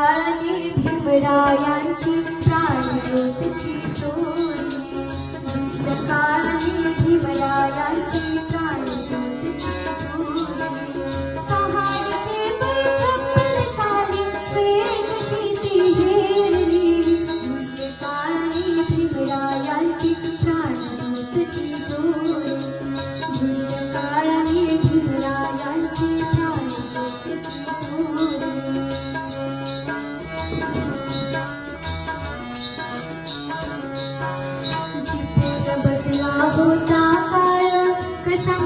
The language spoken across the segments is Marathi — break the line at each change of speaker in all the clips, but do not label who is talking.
दुष्ट काळाने भीमरायांची प्राणज्योतीची चोरी दुष्ट काळाने भीमराया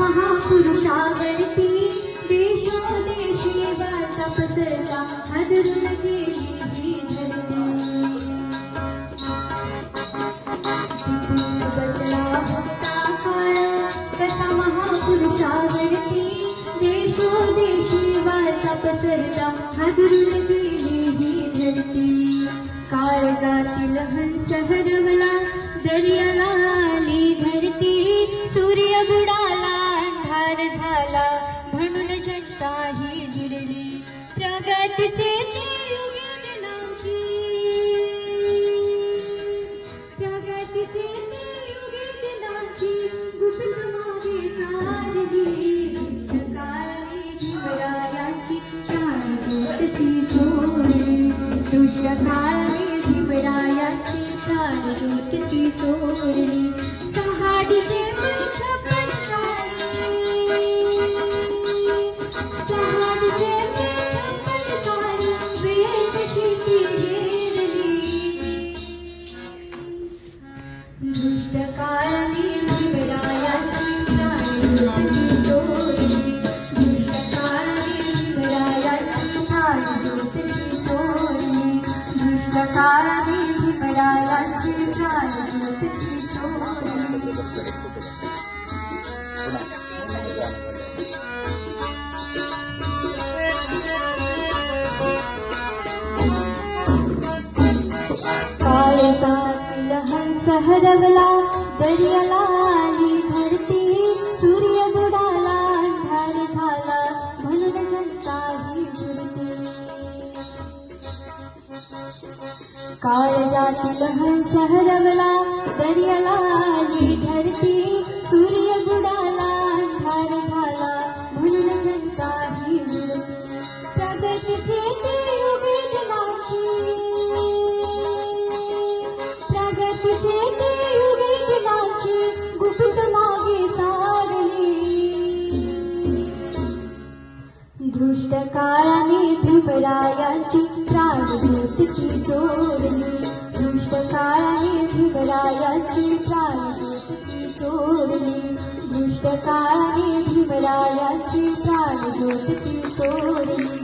महापुरुषावरती देशोदेशी वाचा पसरता हजरून गेली ही धरती जिथे होता काळ कसा महापुरुषावरती देशोदेशी वाचा पसरता हादरून गेली ही धरती काळजातील हंस हरवला दर्याला झाला म्हणून जनता ही भिडली प्रगतीचे प्रगतीचे ते युगे दिनांकी गुपित मागे चोरली दुष्ट काळी सहाडीचे चोरली काळजातील हरवला दर्याला आली धरती सूर्य बुडाला अंधार झाला म्हणून जनता ही काळ काळजातील हंस हरवला दर्याला दृष्ट काळाने भीमरायांची प्राणज्योतीची चोरली दृष्ट काळाने भीमरायांची प्राणज्योतीची चोरली दृष्ट काळाने भीमरायांची प्राणज्योतीची चोरली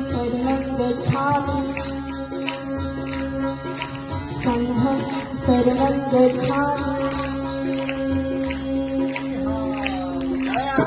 शरणं गच्छामि